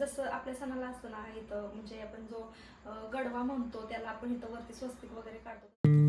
जसं आपल्या सणाला असतं ना इथं म्हणजे आपण जो गडवा म्हणतो त्याला आपण इथं वरती स्वस्तिक वगैरे काढतो.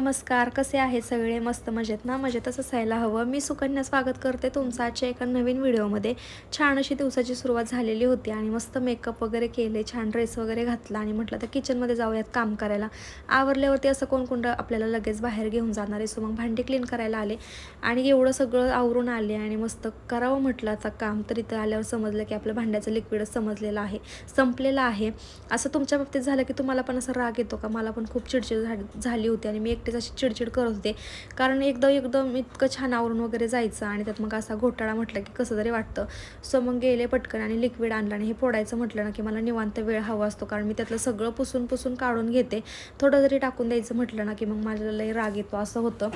नमस्कार कसे आहे सगळे? मस्त मजेत ना? मजेतच असायला हवं. मी सुकन्या स्वागत करते तुमचं आजच्या एका नवीन व्हिडिओमध्ये. छान अशी दिवसाची सुरुवात झालेली होती आणि मस्त मेकअप वगैरे केले छान ड्रेस वगैरे घातला आणि म्हटलं तर किचनमध्ये जाऊयात काम करायला. आवरल्यावरती असं कोण कोण आपल्याला लगेच बाहेर घेऊन जाणार आहे. सो मग भांडी क्लीन करायला आले आणि एवढं सगळं आवरून आले आणि मस्त करावं म्हटलं आता काम. तर इथं आल्यावर समजलं की आपलं भांड्याचं लिक्विडच समजलेलं आहे संपलेलं आहे. असं तुमच्या बाबतीत झालं की तुम्हाला पण असं राग येतो का? मला पण खूप चिडचिड झा- झाली होती आणि मी एकटीच अशी चिडचिड करत होते. कारण एकदम एकदम इतकं छान आवरून वगैरे जायचं आणि त्यात मग असा घोटाळा म्हटलं की कसं तरी वाटतं. सो मग गेले पटकन आणि लिक्विड आणलं आणि हे फोडायचं म्हटलं ना की मला निवांत वेळ हवा असतो. कारण मी त्यातलं सगळं पुसून पुसून काढून घेते. थोडं जरी टाकून द्यायचं म्हटलं ना की मग माझ्या लई राग येतो असं होतं.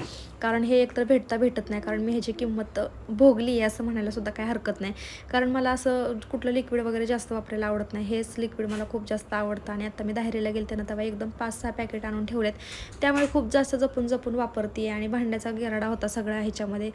कारण हे एकतर भेटता भेटत नाही. कारण मी ह्याची किंमत भोगली आहे असं म्हणायला सुद्धा काही हरकत नाही. कारण मला असं कुठलं लिक्विड वगैरे जास्त वापरायला आवडत नाही. हेच लिक्विड मला खूप जास्त आवडतं आणि आता मी दाहेरीला गेले त्यांना तेव्हा एकदम पाच सहा पॅकेट आणून ठेवलेत. त्यामुळे खूप जास्त जपून जपून वापरते आणि भांड्याचा गिराडा होता सगळा ह्याच्यामध्ये.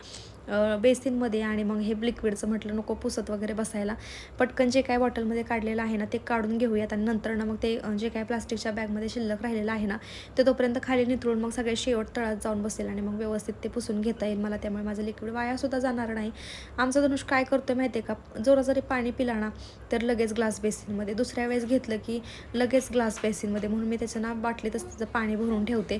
बेसिनमध्ये आणि मग हे लिक्विडचं म्हटलं नको पुसत वगैरे बसायला. पटकन जे काय बॉटलमध्ये काढलेलं आहे ना ते काढून घेऊयात आणि नंतर ना मग ते जे काय प्लास्टिकच्या बॅगमध्ये शिल्लक राहिलेलं आहे ना ते तोपर्यंत खाली नितळून मग सगळे शेवट तळात जाऊन बसेल आणि मग व्यवस्थित ते पुसून घेता येईल मला. त्यामुळे माझं लिक्विड वायासुद्धा जाणार नाही. आमचा धनुष काय करतो माहिती आहे का? जोरा जरी पाणी पिला ना तर लगेच ग्लास बेसिनमध्ये दुसऱ्या वेळेस घेतलं की लगेच ग्लास बेसिनमध्ये म्हणून मी त्याचं ना बाटलीतच त्याचं पाणी भरून ठेवते.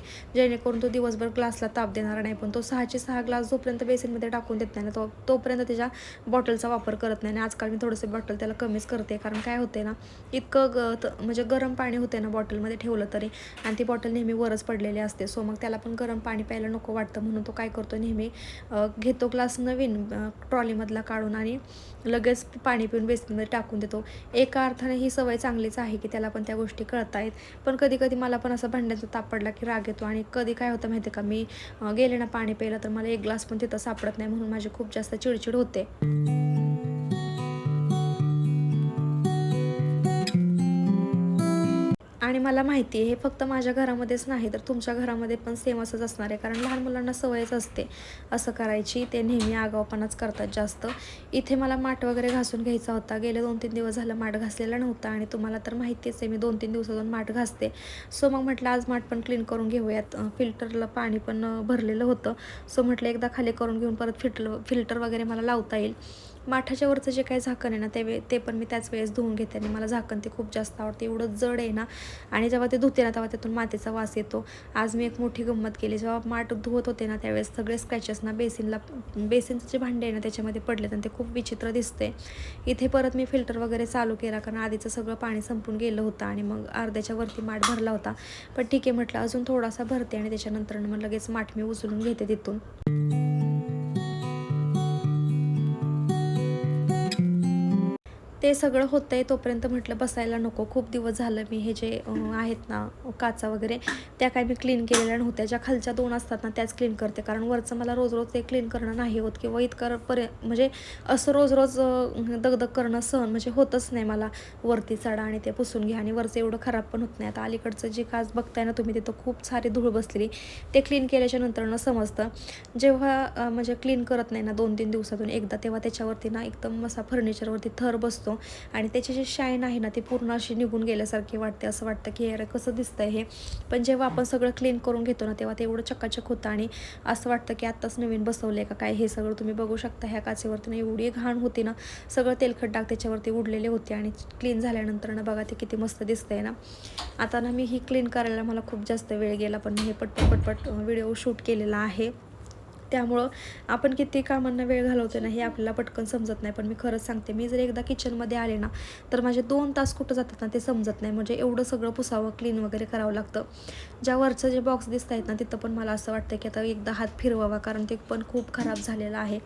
जेणेकरून तो दिवसभर ग्लासला ताप देणार नाही पण तो सहाचे सहा ग्लास जोपर्यंत बेसिनमध्ये टाकून देत नाही ना तो तोपर्यंत त्याच्या बॉटलचा वापर करत नाही. आणि आजकाल मी थोडंसं बॉटल त्याला कमीच करते कारण काय होते ना इतकं ग त- म्हणजे गरम पाणी होते ना बॉटलमध्ये ठेवलं तरी आणि ती बॉटल नेहमी वरच पडलेली असते. सो मग त्याला पण गरम पाणी प्यायला नको वाटतं. म्हणून तो काय करतो नेहमी घेतो ग्लास नवीन ट्रॉलीमधला काढून आणि लगेच पाणी पिऊन बेसिनमध्ये टाकून देतो. एका अर्थाने ही सवय चांगलीच आहे की त्याला पण त्या गोष्टी कळत आहेत पण कधी कधी मला पण असं भांड्याचा ताप पडला की राग येतो आणि कधी काय होतं माहिती का? मी गेले ना पाणी प्यायला तर मला एक ग्लास पण तिथं सापडत नाही म्हणून माझी खूप जास्त चिडचिड होते. मला माहिती आहे हे फक्त माझ्या घरामध्येच नाही तर तुमच्या घरामध्ये पण सेम असंच असणार आहे. कारण लहान मुलांना सवयच असते असं करायची. ते नेहमी आगावपणाच करतात जास्त. इथे मला माठ वगैरे घासून घ्यायचा होता. गेले दोन तीन दिवस झालं माठ घासलेला नव्हता आणि तुम्हाला तर माहितीच आहे मी दोन तीन दिवसातून माठ घासते. सो मग म्हटलं आज माठ पण क्लीन करून घेऊयात. फिल्टरला पाणी पण भरलेलं होतं. सो म्हटलं एकदा खाली करून घेऊन परत फिल्टर फिल्टर वगैरे मला लावता येईल. माठाच्या वरचं जे काही झाकण आहे ना ते वे ते पण मी त्याच वेळेस धुवून घेते आणि मला झाकण ते खूप जास्त आवडते. एवढं जड आहे ना आणि जेव्हा ते धुते ना तेव्हा त्यातून मातीचा वास येतो. आज मी एक मोठी गंमत केली. जेव्हा माठ धुवत होते ना त्यावेळेस सगळे स्क्रॅचेस ना बेसिनला बेसिनचं जे भांडे आहे ना त्याच्यामध्ये पडले आणि ते खूप विचित्र दिसते इथे परत मी फिल्टर वगैरे चालू केला कारण आधीचं सगळं पाणी संपून गेलं होतं आणि मग अर्ध्याच्या वरती माठ भरला होता. पण ठीक आहे म्हटलं अजून थोडासा भरते आणि त्याच्यानंतर मग लगेच माठ मी उचलून घेते तिथून. ते सगळं होतं आहे तोपर्यंत म्हटलं बसायला नको. खूप दिवस झालं मी हे जे आहेत ना काचा वगैरे त्या काय मी क्लीन केलेल्या नव्हत्या. ज्या खालच्या दोन असतात ना त्याच क्लीन करते. कारण वरचं मला रोज रोज ते क्लीन करणं नाही होत किंवा इतकं पर्य म्हणजे असं रोज रोज दगदग करणं सहन म्हणजे होतच नाही मला. वरती चढा आणि ते पुसून घ्या आणि वरचं एवढं खराब पण होत नाही. आता अलीकडचं जे काच बघताय ना तुम्ही तिथं खूप सारी धूळ बसलेली. ते क्लीन केल्याच्या नंतरनं समजतं. जेव्हा म्हणजे क्लीन करत नाही ना दोन तीन दिवसातून एकदा तेव्हा त्याच्यावरती ना एकदम असा फर्निचरवरती थर बसतो. आणि त्याची जी शाईन आहे ना ती पूर्ण अशी निघून गेल्यासारखी वाटते असं वाटतं की अरे कसं दिसतं हे? पण जेव्हा आपण सगळं क्लीन करून घेतो ना तेव्हा ते एवढं चकाचक होतं आणि असं वाटतं की आत्ताच नवीन बसवलं का? काय हे सगळं तुम्ही बघू शकता ह्या काचेवरती ना एवढी घाण होती ना सगळं तेलखट डाग त्याच्यावरती उडलेले होते आणि क्लीन झाल्यानंतर ना बघा ते किती मस्त दिसतंय ना. आता ना मी ही क्लीन करायला मला खूप जास्त वेळ गेला पण मी हे पटपट पटपट व्हिडिओ शूट केलेला आहे. त्यामुळं आपण किती कामांना वेळ घालवतो ना हे आपल्याला पटकन समजत नाही. पण मी खरंच सांगते मी जर एकदा किचनमध्ये आले ना तर माझे दोन तास कुठं जातात ना ते समजत नाही. म्हणजे एवढं सगळं पुसावं क्लीन वगैरे करावं लागतं. ज्या वरचं जे बॉक्स दिसत आहेत ना तिथं पण मला असं वाटतं की आता एकदा हात फिरवावा कारण ते पण खूप खराब झालेलं आहे.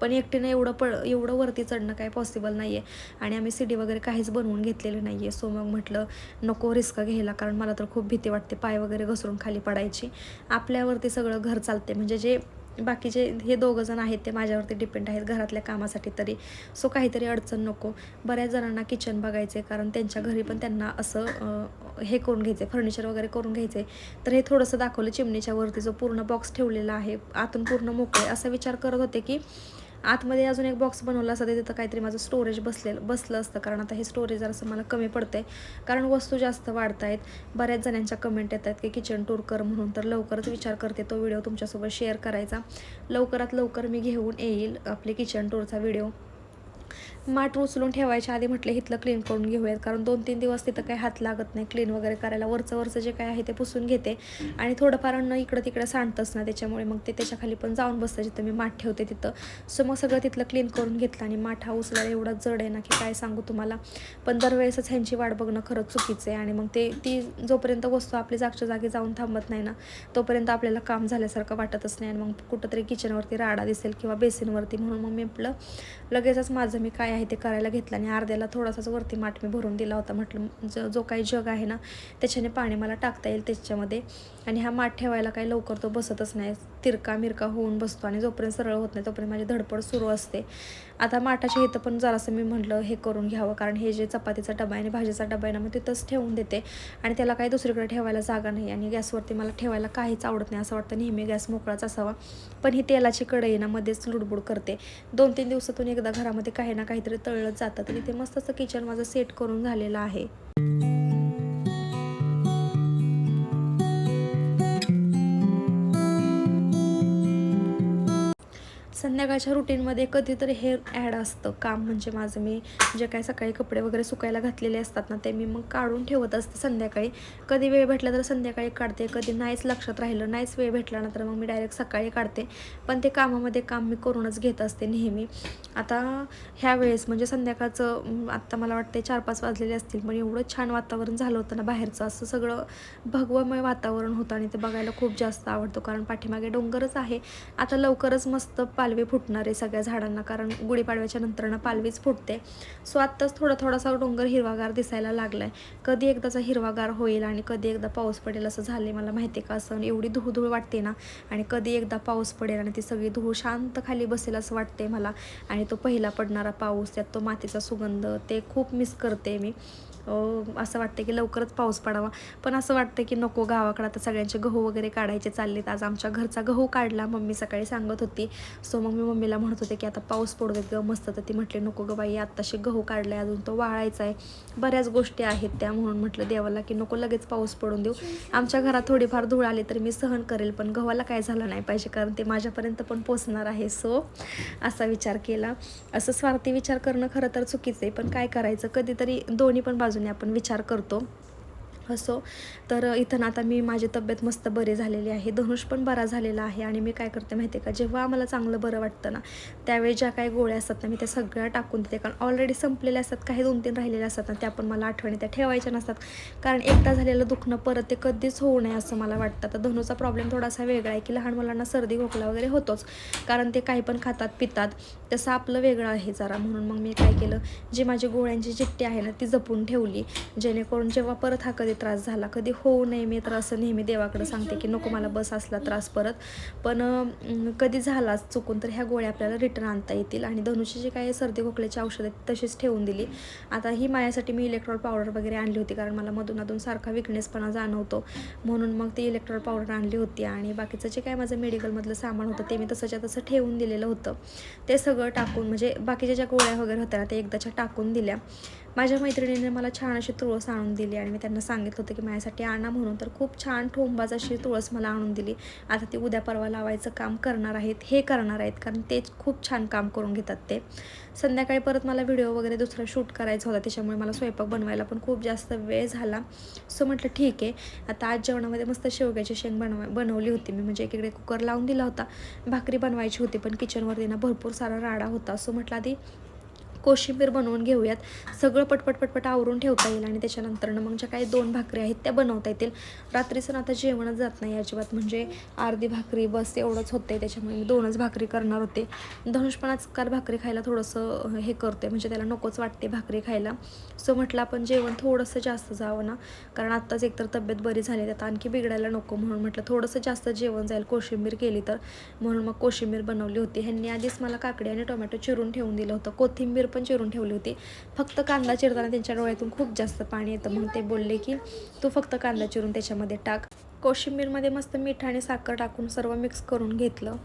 पण एकटीनं एवढं पड एवढं वरती चढणं काय पॉसिबल नाही आहे आणि आम्ही सी डी वगैरे काहीच बनवून घेतलेलं नाही आहे सो मग म्हटलं नको रिस्क घ्यायला कारण मला तर खूप भीती वाटते पाय वगैरे घसरून खाली पडायची. आपल्यावरती सगळं घर चालते म्हणजे जे बाकीचे हे दोघं जण आहेत ते माझ्यावरती डिपेंड आहेत घरातल्या कामासाठी तरी. सो काहीतरी अडचण नको. बऱ्याच जणांना किचन बघायचे कारण त्यांच्या घरी पण त्यांना असं हे करून घ्यायचे फर्निचर वगैरे करून घ्यायचे तर हे थोडंसं दाखवलं चिमणीच्या वरती जो पूर्ण बॉक्स ठेवलेला आहे आतून पूर्ण मोकळे असा विचार करत होते की आतमध्ये अजून एक बॉक्स बनवला असता तिथं काहीतरी माझं स्टोरेज बसलेलं बसलं असतं. कारण आता हे स्टोरेज जरासं मला कमी पडतं आहे कारण वस्तू जास्त वाढत आहेत बऱ्याच जणांच्या कमेंट येत आहेत की किचन टूर कर म्हणून. तर लवकरच विचार करते तो व्हिडिओ तुमच्यासोबत शेअर करायचा. लवकरात लवकर मी घेऊन येईल आपले किचन टूरचा व्हिडिओ माठ उचलून ठेवायच्या आधी म्हटलं इथलं क्लीन करून घेऊयात. कारण दोन तीन दिवस तिथं काही हात लागत नाही क्लीन वगैरे करायला. वरचं वरचं जे काय आहे ते पुसून घेते. आणि थोडंफार अन्न इकडं तिकडं सांडतंच ना त्याच्यामुळे. मग ते त्याच्याखाली पण जाऊन बसतं जिथं मी माठ ठेवते तिथं. सो मग सगळं तिथलं क्लीन करून घेतलं आणि माठ हा उचलायला एवढा जड आहे ना की काय सांगू तुम्हाला. पण दरवेळेसच ह्यांची वाट बघणं खरंच चुकीचं आहे. आणि मग ते ती जोपर्यंत वस्तू आपली जागच्या जागी जाऊन थांबत नाही ना तोपर्यंत आपल्याला काम झाल्यासारखं वाटतच नाही. आणि मग कुठंतरी किचनवरती राडा दिसेल किंवा बेसिनवरती म्हणून मग मी आपलं लगेचच माझं मी काय आहे ते करायला घेतलं आणि अर्ध्याला थोडासाच वरती माठ मी भरून दिला होता. म्हटलं ज जो काही जग आहे ना त्याच्याने पाणी मला टाकता येईल त्याच्यामध्ये. आणि हा माठ ठेवायला काही लवकर तो बसतच नाही. तिरका मिरका होऊन बसतो आणि जोपर्यंत सरळ होत नाही तोपर्यंत माझी धडपड सुरू असते. आता माठाच्या इथं पण जरासं मी म्हटलं हे करून घ्यावं. कारण हे जे चपातीचा डबा आहे आणि भाजीचा डबा आहे ना मग तिथंच ठेवून देते. आणि त्याला काही दुसरीकडे ठेवायला जागा नाही आणि गॅसवरती मला ठेवायला काहीच आवडत नाही. असं वाटतं नेहमी गॅस मोकळाच असावा. पण ही तेलाची कढई ना मध्येच लुडबुड करते. दोन तीन दिवसातून एकदा घरामध्ये काही ना काही काहीतरी तळलं जातं. तर इथे मस्त असं किचन माझं सेट करून झालेलं आहे. संध्याकाळच्या रुटीनमध्ये कधीतरी हे ॲड असतं. काम म्हणजे माझं मी जे काय सकाळी कपडे वगैरे सुकायला घातलेले असतात ना ते मी मग काढून ठेवत असते संध्याकाळी. कधी वेळ भेटला तर संध्याकाळी काढते कधी नाहीच लक्षात राहिलं नाहीच वेळ भेटला ना तर मग मी डायरेक्ट सकाळी काढते. पण ते कामामध्ये काम मी करूनच घेत असते नेहमी. आता ह्या वेळेस म्हणजे संध्याकाळचं आत्ता मला वाटते चार पाच वाजलेले असतील पण एवढं छान वातावरण झालं होतं ना बाहेरचं. असं सगळं भगवमय वातावरण होतं आणि ते बघायला खूप जास्त आवडतं कारण पाठीमागे डोंगरच आहे. आता लवकरच मस्त पालवी फुटणार आहे सगळ्या झाडांना कारण गुढीपाडव्याच्या नंतर ना पालवीच फुटते. सो आत्ताच थोडा थोडासा डोंगर हिरवागार दिसायला लागला आहे कधी एकदाचा हिरवागार होईल आणि कधी एकदा पाऊस पडेल असं झाले मला माहिती आहे का? असं एवढी धुळधुळ वाटते ना आणि कधी एकदा पाऊस पडेल आणि ती सगळी धूळ शांत खाली बसेल असं वाटते मला. आणि तो पहिला पडणारा पाऊस त्यात तो मातीचा सुगंध ते खूप मिस करते मी. असं वाटतं की लवकरच पाऊस पडावा. पण असं वाटतं की नको गावाकडं आता सगळ्यांचे गहू वगैरे काढायचे चाललेत. आज आमच्या घरचा गहू काढला मम्मी सकाळी सांगत होती. सो मग मी मम्मीला म्हणत होते की आता पाऊस पडू ग मस्त. तर ती म्हटली नको ग बाई आत्ताशी गहू काढलाय अजून तो वाळायचा आहे. बऱ्याच गोष्टी आहेत त्या म्हणून म्हटलं देवाला की नको लगेच पाऊस पडून देऊ. आमच्या घरात थोडीफार धूळ आली तर मी सहन करेल पण गव्हाला काय झालं नाही पाहिजे कारण ते माझ्यापर्यंत पण पोचणार आहे. सो असा विचार केला. असं स्वार्थी विचार करणं खरं तर चुकीचं आहे पण काय करायचं? कधीतरी दोन्ही पण बाजूने आपण विचार करतो. असो तर इथं ना आता मी माझी तब्येत मस्त बरी झालेली आहे. धनुष पण बरा झालेला आहे आणि मी काय करते माहिती आहे का? जेव्हा मला चांगलं बरं वाटतं ना त्यावेळी ज्या काही गोळ्या असतात ना मी त्या सगळ्या टाकून देते. कारण ऑलरेडी संपलेल्या असतात काही दोन तीन राहिलेल्या असतात ना त्या पण मला आठवणी त्या ठेवायच्या नसतात. कारण एकदा झालेलं दुखणं परत ते कधीच होऊ नये असं मला वाटतं. तर धनुचा प्रॉब्लेम थोडासा वेगळा आहे की लहान मुलांना सर्दी खोकला वगैरे होतोच. कारण ते काही पण खातात पितात तसं आपलं वेगळं आहे जरा. म्हणून मग मी काय केलं जी माझी गोळ्यांची चिठ्ठी आहे ना ती जपून ठेवली. जेणेकरून जेव्हा परत हा कधी त्रास झाला. कधी होऊ नये मी तर असं नेहमी देवाकडे सांगते की नको मला बस असला त्रास परत. पण कधी झालाच चुकून तर ह्या गोळ्या आपल्याला रिटर्न आणता येतील. आणि धनुषी जे काही सर्दी खोकल्याची औषधं आहेत तशीच ठेवून दिली. आता ही माझ्यासाठी मी इलेक्ट्रॉल पावडर वगैरे आणली होती कारण मला मधून अधून सारखा विकनेसपणा जाणवतो. म्हणून मग ती इलेक्ट्रॉल पावडर आणली होती. आणि बाकीचं जे काय माझं मेडिकलमधलं सामान होतं ते मी तसंच्या तसं ठेवून दिलेलं होतं. ते सगळं टाकून म्हणजे बाकीच्या ज्या गोळ्या वगैरे होत्या ना ते एकदाच्या टाकून दिल्या. माझ्या मैत्रिणीने मला छान अशी तुळस आणून दिली आणि मी त्यांना सांगितलं होतं की माझ्यासाठी आणा म्हणून. तर खूप छान ठोंबाज अशी तुळस मला आणून दिली. आता ती उद्या परवा लावायचं काम करणार आहेत हे करणार आहेत कारण तेच खूप छान काम करून घेतात ते. संध्याकाळी परत मला व्हिडिओ वगैरे दुसरा शूट करायचा होता त्याच्यामुळे मला स्वयंपाक बनवायला पण खूप जास्त वेळ झाला. सो म्हटलं ठीक आहे. आता आज जेवणामध्ये मस्त शेवग्याची शेंग बनवा बनवली होती मी. म्हणजे एकीकडे कुकर लावून दिला होता. भाकरी बनवायची होती पण किचनवरती ना भरपूर सारा राडा होता. सो म्हटलं आधी कोशिंबीर बनवून घेऊयात. सगळं पटपट पटपट आवरून ठेवता येईल आणि त्याच्यानंतरनं मग ज्या काही दोन भाकरी आहेत त्या बनवता येतील. रात्रीचं आता जेवणच जात नाही अजिबात. म्हणजे अर्धी भाकरी बस एवढंच होते त्याच्यामुळे मी दोनच भाकरी करणार होते. धनुष पण आजकाल भाकरी खायला थोडंसं हे करते म्हणजे त्याला नकोच वाटते भाकरी खायला. सो म्हटलं आपण जेवण थोडंसं जास्त जावं ना. कारण आत्ताच एकतर तब्येत बरी झाली त्यात आणखी बिघडायला नको म्हणून म्हटलं थोडंसं जास्त जेवण जाईल. कोशिंबीर केली तर. म्हणून मग कोशिंबीर बनवली होती. ह्यांनी आधीच मला काकडी आणि टोमॅटो चिरून ठेवून दिलं होतं. कोथिंबीर पण चिरून ठेवली होती. फक्त कांदा चिरताना त्यांच्या डोळ्यातून खूप जास्त पाणी येतं मग ते बोलले की तू फक्त कांदा चिरून त्याच्यामध्ये टाक. कोशिंबीरमध्ये मस्त मीठ आणि साखर टाकून सर्व मिक्स करून घेतलं.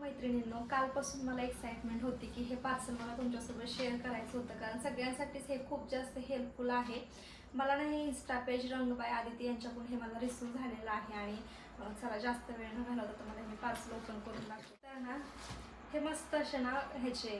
मैत्रिणींनो कालपासून मला एक्साइटमेंट होती की हे पार्सल मला तुमच्यासोबत शेअर करायचं होतं कारण सगळ्यांसाठीच हे खूप जास्त हेल्पफुल आहे. मला ना हे इन्स्टा पेज रंगबाई आदिती यांच्याकडून हे मला रिसीव झालेलं आहे आणि चला जास्त वेळ न घालवता तर मला हे पार्सल ओपन करून लागतं तर ना हे मस्त असे ना ह्याचे ह्याचे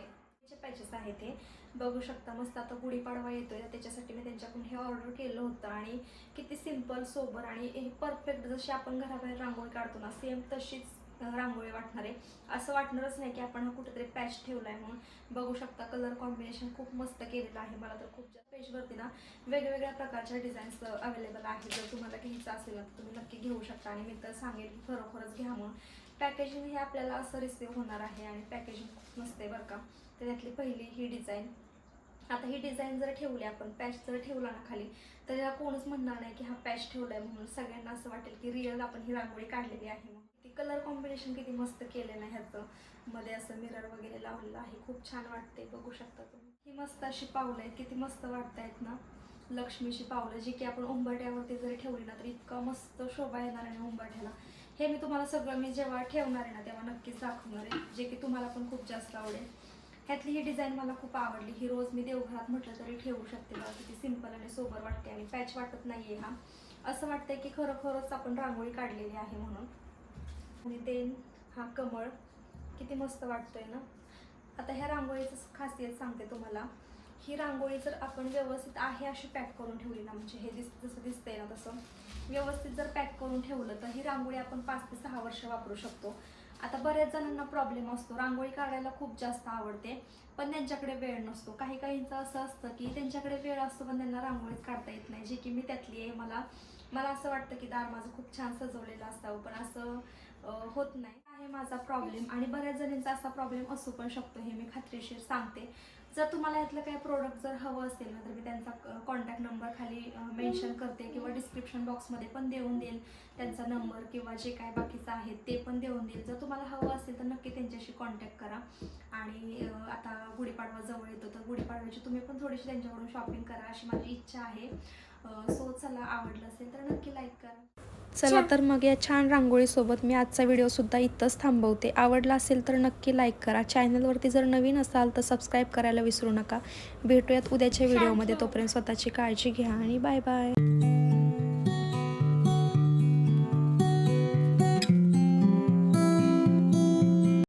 पॅचेस आहेत हे बघू शकता मस्त आता गुढीपाडवा येतोय त्याच्यासाठी मी त्यांच्याकडून हे ऑर्डर केलं होतं आणि किती सिंपल सोबर आणि हे परफेक्ट जशी आपण घराबाहेर रांगोळी काढतो ना सेम तशीच रांगोळी वाटणार. आहे असं वाटणारच नाही की आपण हा कुठेतरी पॅच ठेवला आहे म्हणून. बघू शकता कलर कॉम्बिनेशन खूप मस्त केलेलं आहे. मला तर खूप जास्त पेजवरती ना वेगवेगळ्या प्रकारच्या डिझाईन्स अवेलेबल आहेत. जर तुम्हाला घ्यायचं असेल तर तुम्ही नक्की घेऊ शकता. आणि मी तर सांगेल की खरोखरच घ्या म्हणून. पॅकेजिंग हे आपल्याला असं रिसिव्ह होणार आहे आणि पॅकेजिंग खूप मस्त आहे बरं का. तर त्यातली पहिली ही डिझाईन आता ही डिझाईन जर ठेवली आपण पॅच जर ठेवला ना खाली तर त्याला कोणच म्हणणार नाही की हा पॅच ठेवला आहे म्हणून. सगळ्यांना असं वाटेल की रिअल आपण ही रांगोळी काढलेली आहे म्हणून. कलर कॉम्बिनेशन किती मस्त केलेलं आहे ह्याचं. मध्ये असं मिरर वगैरे लावलेलं आहे. खूप छान वाटते बघू शकता तुम्ही. ही मस्त अशी पावलं आहेत. किती मस्त वाटत आहेत ना. लक्ष्मीची पावलं जी की आपण उंबरट्यावरती जरी ठेवली ना तर इतकं मस्त शोभा येणार आहे उंबरठ्याला. हे मी तुम्हाला सगळं मी जेव्हा ठेवणार आहे ना तेव्हा नक्कीच दाखवणार आहे. जे की तुम्हाला पण खूप जास्त आवडेल. ह्यातली ही डिझाईन मला खूप आवडली. ही रोज मी देवघरात म्हटलं तरी ठेवू शकते मला किती सिंपल आणि सोबर वाटते आणि पॅच वाटत नाही आहे हा. असं वाटतंय की खरोखरच आपण रांगोळी काढलेली आहे म्हणून. आणि देन हा कमळ किती मस्त वाटतोय ना? आता ह्या रांगोळीचं खासियत सांगते तुम्हाला. ही रांगोळी जर आपण व्यवस्थित आहे अशी पॅक करून ठेवली ना म्हणजे हे दिस जसं दिसतंय ना तसं व्यवस्थित जर पॅक करून ठेवलं तर ही रांगोळी आपण पाच ते सहा वर्ष वापरू शकतो. आता बऱ्याच जणांना प्रॉब्लेम असतो. रांगोळी काढायला खूप जास्त आवडते पण त्यांच्याकडे वेळ नसतो. काही काहींचं असं असतं की त्यांच्याकडे वेळ असतो पण त्यांना रांगोळीच काढता येत नाही. जे की मी त्यातली आहे मला मला असं वाटतं की दार माझं खूप छान सजवलेलं असावं पण असं होत नाही. आहे माझा प्रॉब्लेम आणि बऱ्याच जणींचा असा प्रॉब्लेम असू पण शकतो हे मी खात्रीशीर सांगते. जर तुम्हाला यातलं काही प्रोडक्ट जर हवं असेल ना तर मी त्यांचा कॉन्टॅक्ट नंबर खाली मेन्शन करते किंवा डिस्क्रिप्शन बॉक्समध्ये पण देऊन देईल त्यांचा नंबर किंवा जे काय बाकीचं आहे ते पण देऊन देईल. जर तुम्हाला हवं असेल तर नक्की त्यांच्याशी कॉन्टॅक्ट करा. आणि आता गुढीपाडवा जवळ येतो तर गुढीपाडव्याची तुम्ही पण थोडीशी त्यांच्याकडून शॉपिंग करा अशी माझी इच्छा आहे. सो चला आवडलं असेल तर नक्की लाईक करा. चला तर मग या छान रांगोळीसोबत मी आजचा व्हिडिओसुद्धा इथंच थांबवते. आवडला असेल तर नक्की लाईक करा. चॅनलवरती जर नवीन असाल तर सबस्क्राईब करायला विसरू नका. भेटूयात उद्याच्या व्हिडिओमध्ये तोपर्यंत स्वतःची काळजी घ्या आणि बाय बाय